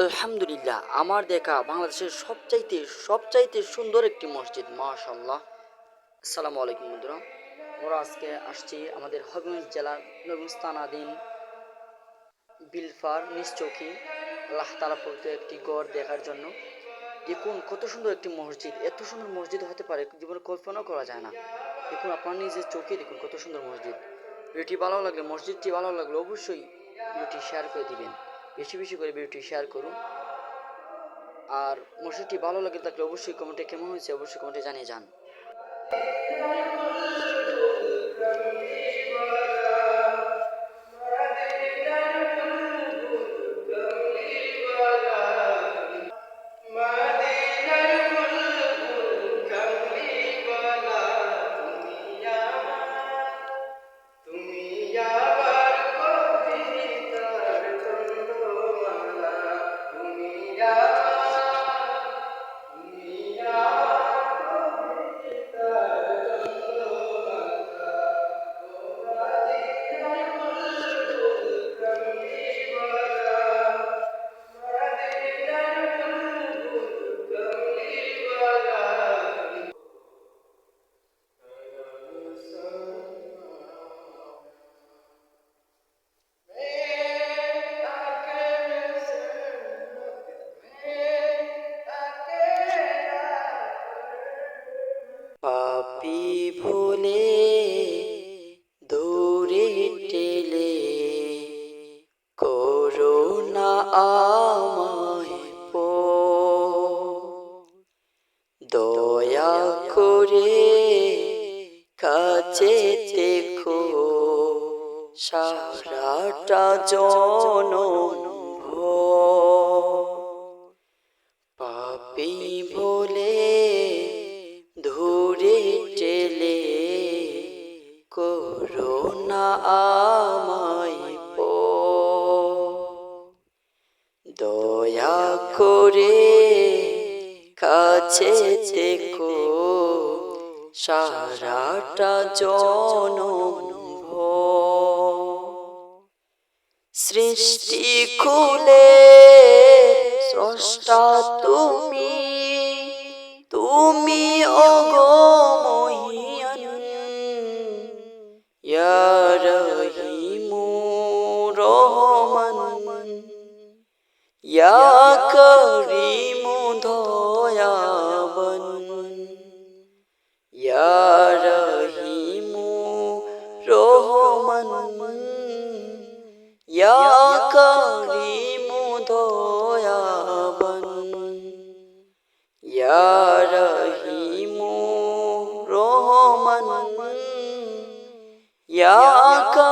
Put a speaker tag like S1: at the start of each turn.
S1: আলহামদুলিল্লাহ, আমার দেখা বাংলাদেশের সবচাইতে সবচাইতে সুন্দর একটি মসজিদ মাশাল্লাহ আসসালামু আলাইকুম বন্ধুরা। আমরা আজকে আসছি আমাদের হবিগঞ্জ জেলার নবস্থানাধীন বিলফার নিশ্চৌকি আল্লাহ তালা পবিত্র একটি গড় দেখার জন্য। দেখুন কত সুন্দর একটি মসজিদ, এত সুন্দর মসজিদ হতে পারে, জীবনে কল্পনাও করা যায় না। দেখুন আপনার নিজের চোখে দেখুন কত সুন্দর মসজিদ। ভিডিওটি ভালো লাগলে, মসজিদটি ভালো লাগলে অবশ্যই ভিডিওটি শেয়ার করে দিবেন। বেশি বেশি করে ভিডিওটি শেয়ার করুন। আর মসজিদটি ভালো লাগে থাকলে অবশ্যই কমেন্টে কেমন হয়েছে অবশ্যই কমেন্টে জানিয়ে যান। আমায় পো দয়া করে কাছে দেখো সারাটা জন পাপি বলে ধরে টেলে করোনা দয়া করে কাছে দেখো সারাটা জন সৃষ্টি খুলে স্রষ্টা তুমি তুমি অগমহিয়ান ইয়া করিম ধয়াবন রহিম রহমন করিম ধয়াবন রহিম রহমন করিম